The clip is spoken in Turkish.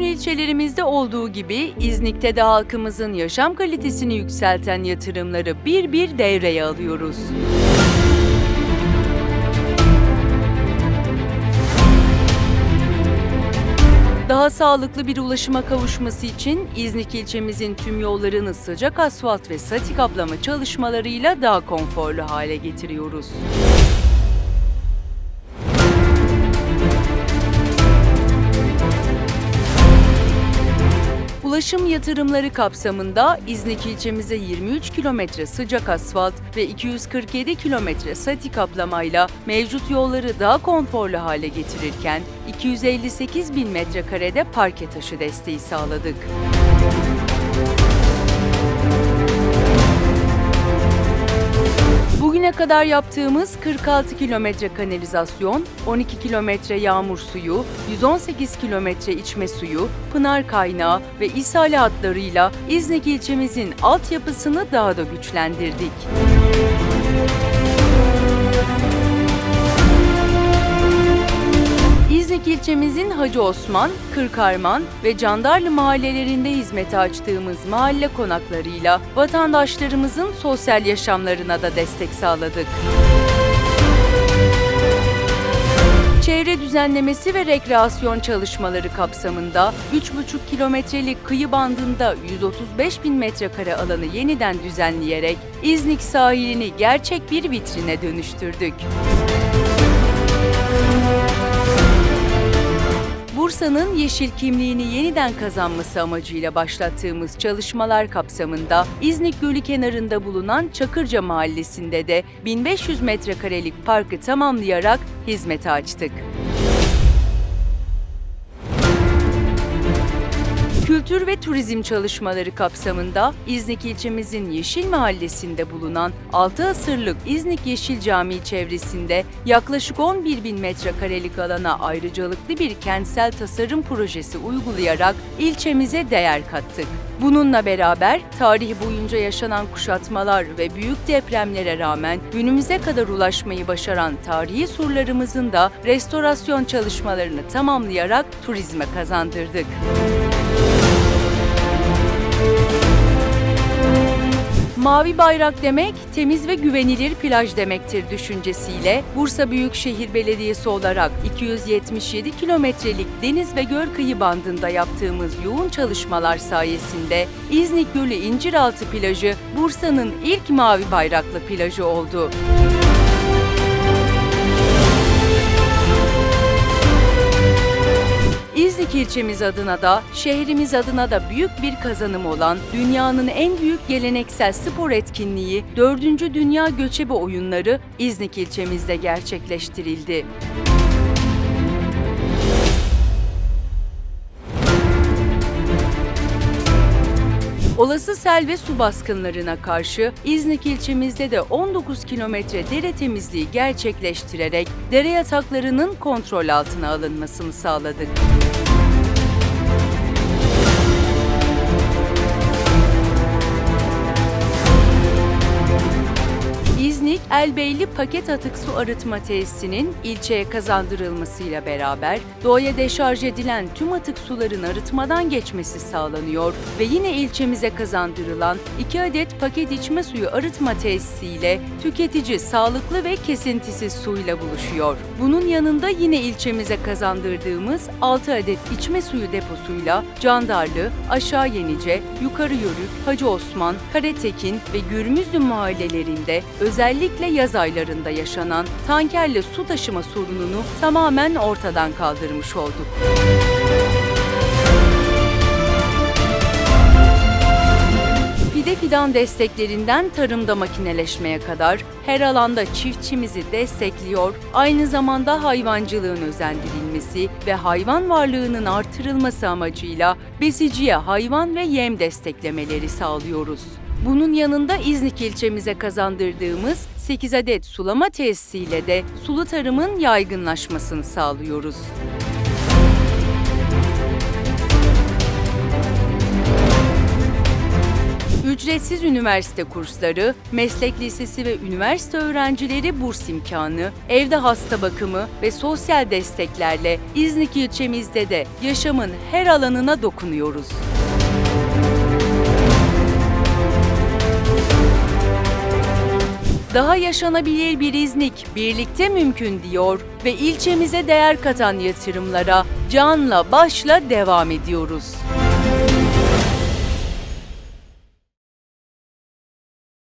ilçelerimizde olduğu gibi İznik'te de halkımızın yaşam kalitesini yükselten yatırımları bir bir devreye alıyoruz. Daha sağlıklı bir ulaşıma kavuşması için İznik ilçemizin tüm yollarını sıcak asfalt ve satik kaplama çalışmalarıyla daha konforlu hale getiriyoruz. Ulaşım yatırımları kapsamında İznik ilçemize 23 kilometre sıcak asfalt ve 247 kilometre sati kaplamayla mevcut yolları daha konforlu hale getirirken 258 bin metrekarede parke taşı desteği sağladık. Bugüne kadar yaptığımız 46 kilometre kanalizasyon, 12 kilometre yağmur suyu, 118 kilometre içme suyu, pınar kaynağı ve ishal hatlarıyla İznik ilçemizin altyapısını daha da güçlendirdik. İznik ilçemizin Hacı Osman, Kırkarman ve Candarlı mahallelerinde hizmete açtığımız mahalle konaklarıyla vatandaşlarımızın sosyal yaşamlarına da destek sağladık. Çevre düzenlemesi ve rekreasyon çalışmaları kapsamında 3,5 kilometrelik kıyı bandında 135 bin metrekare alanı yeniden düzenleyerek İznik sahilini gerçek bir vitrine dönüştürdük. Bursa'nın yeşil kimliğini yeniden kazanması amacıyla başlattığımız çalışmalar kapsamında İznik Gölü kenarında bulunan Çakırca Mahallesi'nde de 1500 metrekarelik parkı tamamlayarak hizmete açtık. Kültür ve turizm çalışmaları kapsamında İznik ilçemizin Yeşil Mahallesi'nde bulunan 6 asırlık İznik Yeşil Camii çevresinde yaklaşık 11 bin metrekarelik alana ayrıcalıklı bir kentsel tasarım projesi uygulayarak ilçemize değer kattık. Bununla beraber tarih boyunca yaşanan kuşatmalar ve büyük depremlere rağmen günümüze kadar ulaşmayı başaran tarihi surlarımızın da restorasyon çalışmalarını tamamlayarak turizme kazandırdık. Mavi bayrak demek temiz ve güvenilir plaj demektir düşüncesiyle Bursa Büyükşehir Belediyesi olarak 277 kilometrelik deniz ve göl kıyı bandında yaptığımız yoğun çalışmalar sayesinde İznik Gölü İnciraltı plajı Bursa'nın ilk mavi bayraklı plajı oldu. İznik ilçemiz adına da, şehrimiz adına da büyük bir kazanım olan dünyanın en büyük geleneksel spor etkinliği 4. Dünya Göçebe Oyunları İznik ilçemizde gerçekleştirildi. Olası sel ve su baskınlarına karşı İznik ilçemizde de 19 kilometre dere temizliği gerçekleştirerek dere yataklarının kontrol altına alınmasını sağladık. İznik Elbeyli Paket Atık Su Arıtma Tesisinin ilçeye kazandırılmasıyla beraber doğaya deşarj edilen tüm atık suların arıtmadan geçmesi sağlanıyor ve yine ilçemize kazandırılan 2 adet paket içme suyu arıtma tesisiyle tüketici sağlıklı ve kesintisiz suyla buluşuyor. Bunun yanında yine ilçemize kazandırdığımız 6 adet içme suyu deposuyla Candarlı, Aşağı Yenice, Yukarı Yörük, Hacı Osman, Karatekin ve Gürmüzlü mahallelerinde özellikle yaz aylarında yaşanan tankerle su taşıma sorununu tamamen ortadan kaldırmış olduk. Fide fidan desteklerinden tarımda makineleşmeye kadar her alanda çiftçimizi destekliyor, aynı zamanda hayvancılığın özendirilmesi ve hayvan varlığının artırılması amacıyla besiciye hayvan ve yem desteklemeleri sağlıyoruz. Bunun yanında İznik ilçemize kazandırdığımız 8 adet sulama tesisiyle de sulu tarımın yaygınlaşmasını sağlıyoruz. ücretsiz üniversite kursları, meslek lisesi ve üniversite öğrencileri burs imkanı, evde hasta bakımı ve sosyal desteklerle İznik ilçemizde de yaşamın her alanına dokunuyoruz. Daha yaşanabilir bir İznik birlikte mümkün diyor ve ilçemize değer katan yatırımlara canla başla devam ediyoruz.